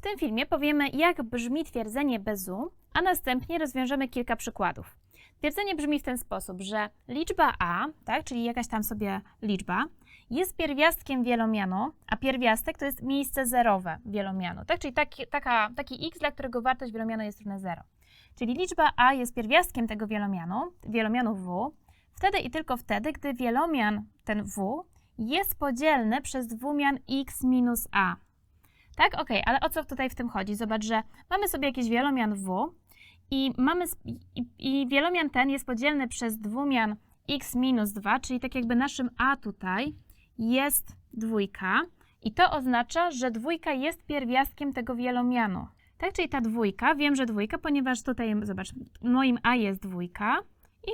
W tym filmie powiemy, jak brzmi twierdzenie bez u, a następnie rozwiążemy kilka przykładów. Twierdzenie brzmi w ten sposób, że liczba a, tak, czyli jakaś tam sobie liczba, jest pierwiastkiem wielomianu, a pierwiastek to jest miejsce zerowe wielomianu, tak? czyli taki, taka, taki x, dla którego wartość wielomianu jest równa 0. Czyli liczba a jest pierwiastkiem tego wielomianu, wielomianu w, wtedy i tylko wtedy, gdy wielomian ten w jest podzielny przez dwumian x minus a. Tak, ok, ale o co tutaj w tym chodzi? Zobacz, że mamy sobie jakiś wielomian w i, mamy, i, i wielomian ten jest podzielny przez dwumian x minus 2, czyli tak jakby naszym a tutaj jest dwójka i to oznacza, że dwójka jest pierwiastkiem tego wielomianu. Tak, czyli ta dwójka, wiem, że dwójka, ponieważ tutaj, zobacz, moim a jest dwójka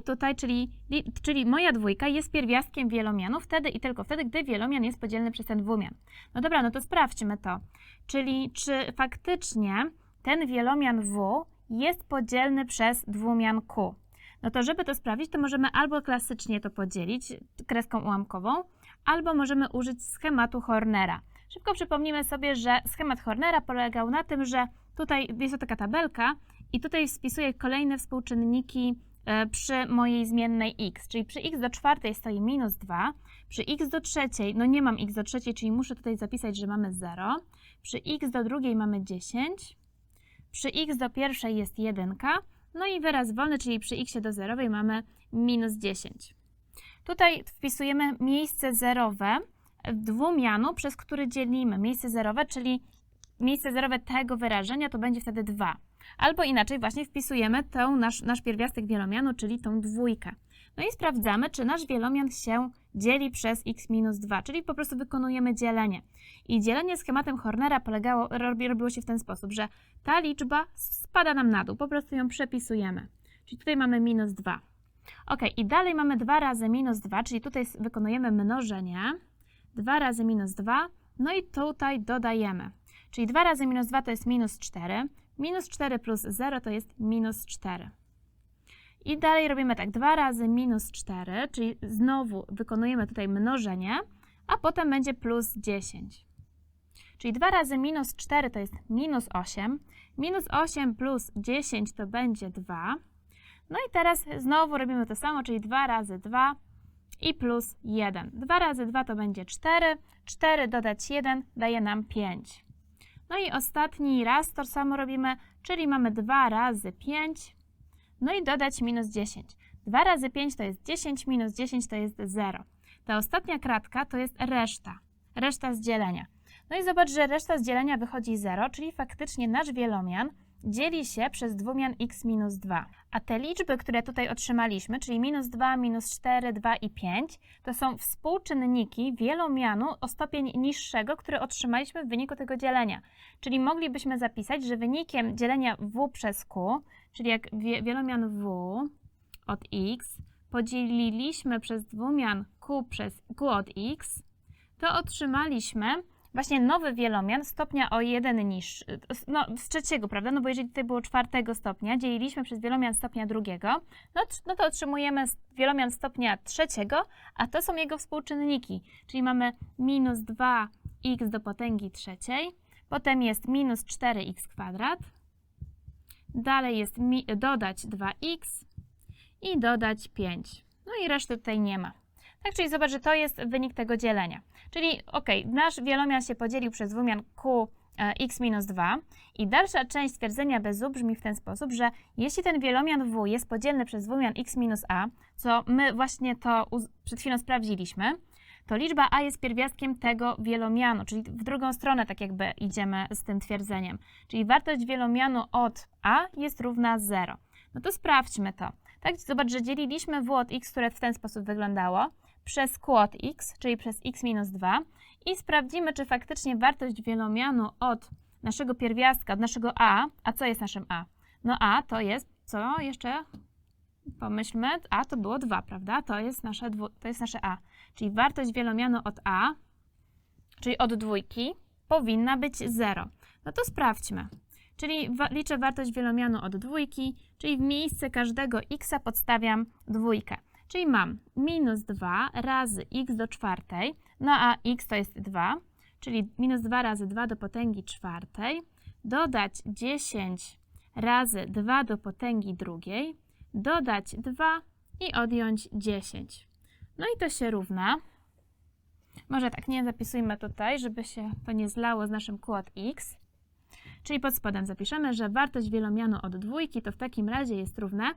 i tutaj, czyli, li- czyli moja dwójka jest pierwiastkiem wielomianu wtedy i tylko wtedy, gdy wielomian jest podzielny przez ten dwumian. No dobra, no to sprawdźmy to. Czyli czy faktycznie ten wielomian w jest podzielny przez dwumian q? No to żeby to sprawdzić, to możemy albo klasycznie to podzielić kreską ułamkową, albo możemy użyć schematu Hornera. Szybko przypomnijmy sobie, że schemat Hornera polegał na tym, że tutaj jest to taka tabelka i tutaj wpisuję kolejne współczynniki przy mojej zmiennej x, czyli przy x do czwartej stoi minus 2, przy x do trzeciej, no nie mam x do trzeciej, czyli muszę tutaj zapisać, że mamy 0, przy x do drugiej mamy 10, przy x do pierwszej jest 1, no i wyraz wolny, czyli przy x do zerowej mamy minus 10. Tutaj wpisujemy miejsce zerowe dwumianu, przez który dzielimy. Miejsce zerowe, czyli miejsce zerowe tego wyrażenia to będzie wtedy 2. Albo inaczej właśnie wpisujemy tą nasz, nasz pierwiastek wielomianu, czyli tą dwójkę. No i sprawdzamy, czy nasz wielomian się dzieli przez x minus 2, czyli po prostu wykonujemy dzielenie. I dzielenie schematem Hornera polegało, robi, robiło się w ten sposób, że ta liczba spada nam na dół, po prostu ją przepisujemy. Czyli tutaj mamy minus 2. Ok, i dalej mamy 2 razy minus 2, czyli tutaj wykonujemy mnożenie. 2 razy minus 2, no i tutaj dodajemy. Czyli 2 razy minus 2 to jest minus 4, minus 4 plus 0 to jest minus 4. I dalej robimy tak, 2 razy minus 4, czyli znowu wykonujemy tutaj mnożenie, a potem będzie plus 10. Czyli 2 razy minus 4 to jest minus 8, minus 8 plus 10 to będzie 2. No i teraz znowu robimy to samo, czyli 2 razy 2 i plus 1. 2 razy 2 to będzie 4, 4 dodać 1 daje nam 5. No i ostatni raz to samo robimy, czyli mamy 2 razy 5, no i dodać minus 10. 2 razy 5 to jest 10, minus 10 to jest 0. Ta ostatnia kratka to jest reszta, reszta z dzielenia. No i zobacz, że reszta z dzielenia wychodzi 0, czyli faktycznie nasz wielomian dzieli się przez dwumian x minus 2. A te liczby, które tutaj otrzymaliśmy, czyli minus 2, minus 4, 2 i 5, to są współczynniki wielomianu o stopień niższego, który otrzymaliśmy w wyniku tego dzielenia. Czyli moglibyśmy zapisać, że wynikiem dzielenia w przez q, czyli jak wie, wielomian w od x podzieliliśmy przez dwumian q przez q od x, to otrzymaliśmy właśnie nowy wielomian stopnia o jeden niższy, no z trzeciego, prawda? No bo jeżeli tutaj było czwartego stopnia, dzieliliśmy przez wielomian stopnia drugiego, no, no to otrzymujemy wielomian stopnia trzeciego, a to są jego współczynniki, czyli mamy minus 2x do potęgi trzeciej, potem jest minus 4x kwadrat, dalej jest dodać 2x i dodać 5. No i reszty tutaj nie ma. Tak, czyli zobacz, że to jest wynik tego dzielenia. Czyli ok, nasz wielomian się podzielił przez dwumian q e, x minus 2 i dalsza część stwierdzenia bez u brzmi w ten sposób, że jeśli ten wielomian w jest podzielny przez dwumian x minus a, co my właśnie to przed chwilą sprawdziliśmy, to liczba a jest pierwiastkiem tego wielomianu, czyli w drugą stronę tak jakby idziemy z tym twierdzeniem. Czyli wartość wielomianu od a jest równa 0. No to sprawdźmy to. Tak, zobacz, że dzieliliśmy w od x, które w ten sposób wyglądało, przez q x, czyli przez x minus 2 i sprawdzimy, czy faktycznie wartość wielomianu od naszego pierwiastka, od naszego a, a co jest naszym a? No a to jest, co jeszcze? Pomyślmy, a to było 2, prawda? To jest nasze, to jest nasze a. Czyli wartość wielomianu od a, czyli od dwójki, powinna być 0. No to sprawdźmy. Czyli liczę wartość wielomianu od dwójki, czyli w miejsce każdego x podstawiam dwójkę. Czyli mam minus 2 razy x do czwartej, no a x to jest 2, czyli minus 2 razy 2 do potęgi czwartej, dodać 10 razy 2 do potęgi drugiej, dodać 2 i odjąć 10. No i to się równa. Może tak, nie zapisujmy tutaj, żeby się to nie zlało z naszym q x. Czyli pod spodem zapiszemy, że wartość wielomianu od dwójki to w takim razie jest równe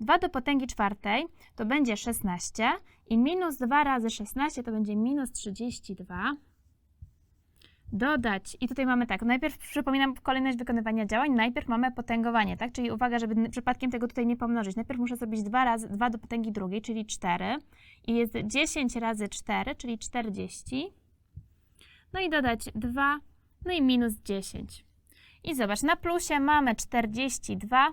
2 do potęgi czwartej to będzie 16 i minus 2 razy 16 to będzie minus 32. Dodać, i tutaj mamy tak, najpierw przypominam kolejność wykonywania działań, najpierw mamy potęgowanie, tak? Czyli uwaga, żeby przypadkiem tego tutaj nie pomnożyć. Najpierw muszę zrobić 2 razy 2 do potęgi drugiej, czyli 4 i jest 10 razy 4, czyli 40. No i dodać 2, no i minus 10. I zobacz, na plusie mamy 42,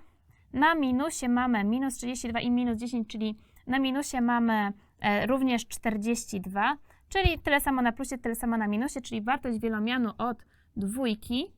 na minusie mamy minus 32 i minus 10, czyli na minusie mamy e, również 42, czyli tyle samo na plusie, tyle samo na minusie, czyli wartość wielomianu od dwójki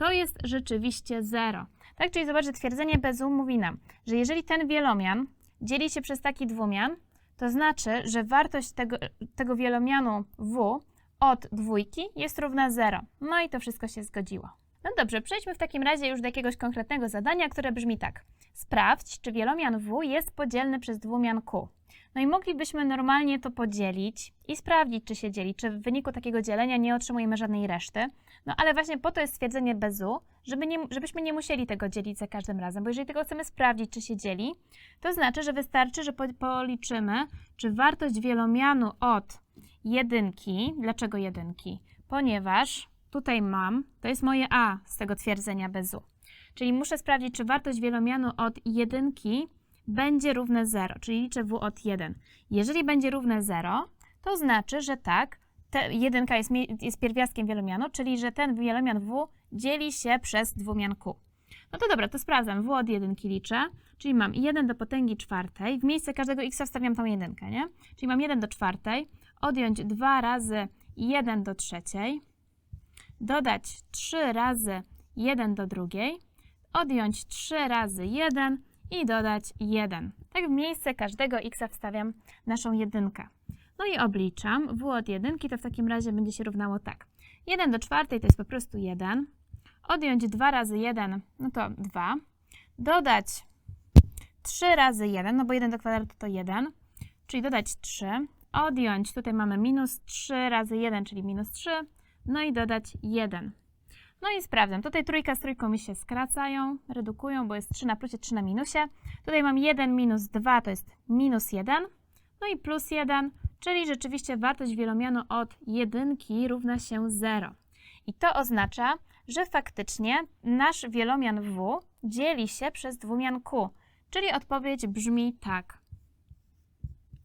to jest rzeczywiście 0. Tak, czyli zobacz, że twierdzenie Bezu mówi nam, że jeżeli ten wielomian dzieli się przez taki dwumian, to znaczy, że wartość tego, tego wielomianu w od dwójki jest równa 0. No i to wszystko się zgodziło. No dobrze, przejdźmy w takim razie już do jakiegoś konkretnego zadania, które brzmi tak. Sprawdź, czy wielomian w jest podzielny przez dwumian q. No i moglibyśmy normalnie to podzielić i sprawdzić, czy się dzieli, czy w wyniku takiego dzielenia nie otrzymujemy żadnej reszty. No ale właśnie po to jest stwierdzenie bez u, żeby nie, żebyśmy nie musieli tego dzielić za każdym razem, bo jeżeli tego chcemy sprawdzić, czy się dzieli, to znaczy, że wystarczy, że po, policzymy, czy wartość wielomianu od jedynki, dlaczego jedynki? Ponieważ tutaj mam, to jest moje a z tego twierdzenia bez u. Czyli muszę sprawdzić, czy wartość wielomianu od jedynki będzie równe 0, czyli liczę w od 1. Jeżeli będzie równe 0, to znaczy, że tak, te jedynka jest, jest pierwiastkiem wielomianu, czyli że ten wielomian w dzieli się przez dwumian q. No to dobra, to sprawdzam. W od jedynki liczę, czyli mam 1 do potęgi czwartej. W miejsce każdego x wstawiam tą jedynkę, nie? Czyli mam 1 do czwartej, odjąć 2 razy 1 do trzeciej, dodać 3 razy 1 do drugiej, odjąć 3 razy 1 i dodać 1. Tak w miejsce każdego x wstawiam naszą jedynkę. No i obliczam. w od jedynki to w takim razie będzie się równało tak. 1 do czwartej to jest po prostu 1. Odjąć 2 razy 1, no to 2. Dodać 3 razy 1, no bo 1 do kwadratu to 1, czyli dodać 3. Odjąć, tutaj mamy minus 3 razy 1, czyli minus 3. No i dodać 1. No i sprawdzam. Tutaj trójka z trójką mi się skracają, redukują, bo jest 3 na plusie, 3 na minusie. Tutaj mam 1 minus 2, to jest minus 1. No i plus 1, czyli rzeczywiście wartość wielomianu od jedynki równa się 0. I to oznacza, że faktycznie nasz wielomian w dzieli się przez dwumian q, czyli odpowiedź brzmi tak.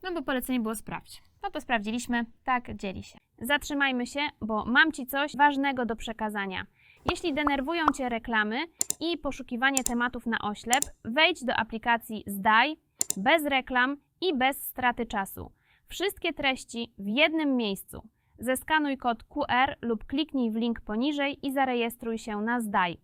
No bo polecenie było sprawdź. No to sprawdziliśmy, tak dzieli się. Zatrzymajmy się, bo mam Ci coś ważnego do przekazania. Jeśli denerwują Cię reklamy i poszukiwanie tematów na oślep, wejdź do aplikacji Zdaj bez reklam i bez straty czasu. Wszystkie treści w jednym miejscu. Zeskanuj kod QR lub kliknij w link poniżej i zarejestruj się na Zdaj.